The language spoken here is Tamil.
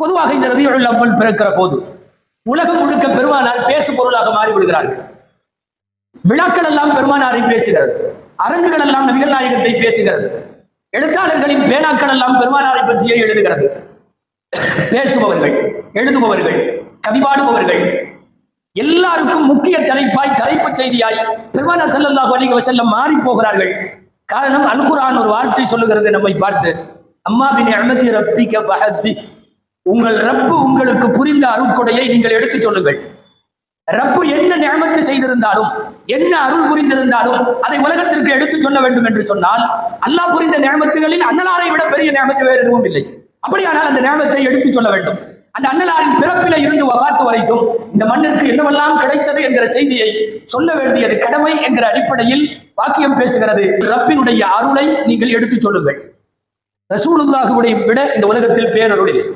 பொதுவாக இந்த ரபியுல் அவ்வல் பிறக்கிற போது உலகம் முழுக்க பெருமானார் பேசு பொருளாக மாறிவிடுகிறார்கள். விழாக்கள் எல்லாம் பெருமானாரை பேசுகிறது. அரங்குகள் எல்லாம் நபிகள் நாயகத்தை பேசுகிறது. எழுத்தாளர்களின் பேனாக்கள் எல்லாம் பெருமானாரை பற்றியே எழுதுகிறது. பேசுபவர்கள் எழுதுபவர்கள் கவிபாடுபவர்கள் எல்லாருக்கும் முக்கிய தலைப்பாய் தலைப்புச் செய்தியாய் பெருமானார் செல்லல்லாஹ் அலிக வசல்லம் மாறி போகிறார்கள். காரணம் அல்குரான் ஒரு வார்த்தை சொல்லுகிறது நம்மை பார்த்து. அம்மா பின் அமதி ரப்பிக உங்கள் ரப்பு உங்களுக்கு புரிந்த அருட்கொடையை நீங்கள் எடுத்துச் சொல்லுங்கள். ரப்பு என்ன நியமத்தை செய்திருந்தாலும் என்ன அருள் புரிந்திருந்தாலும் அதை உலகத்திற்கு எடுத்துச் சொல்ல வேண்டும் என்று சொன்னால் அல்லாஹ் புரிந்த நியமத்துகளில் அன்னலாரை விட பெரிய நியமத்து வேறு எதுவும் இல்லை. அப்படியானால் அந்த நியமத்தை எடுத்துச் சொல்ல வேண்டும். அந்த அன்னலாரின் பிறப்பில இருந்து வகாத்து வரைக்கும் இந்த மண்ணிற்கு என்னவெல்லாம் கிடைத்தது என்கிற செய்தியை சொல்ல வேண்டியது கடமை என்கிற அடிப்படையில் வாக்கியம் பேசுகிறது. ரப்பினுடைய அருளை நீங்கள் எடுத்துச் சொல்லுங்கள். ரசூலுல்லாஹுடைய விட இந்த உலகத்தில் பேரருள் இல்லை.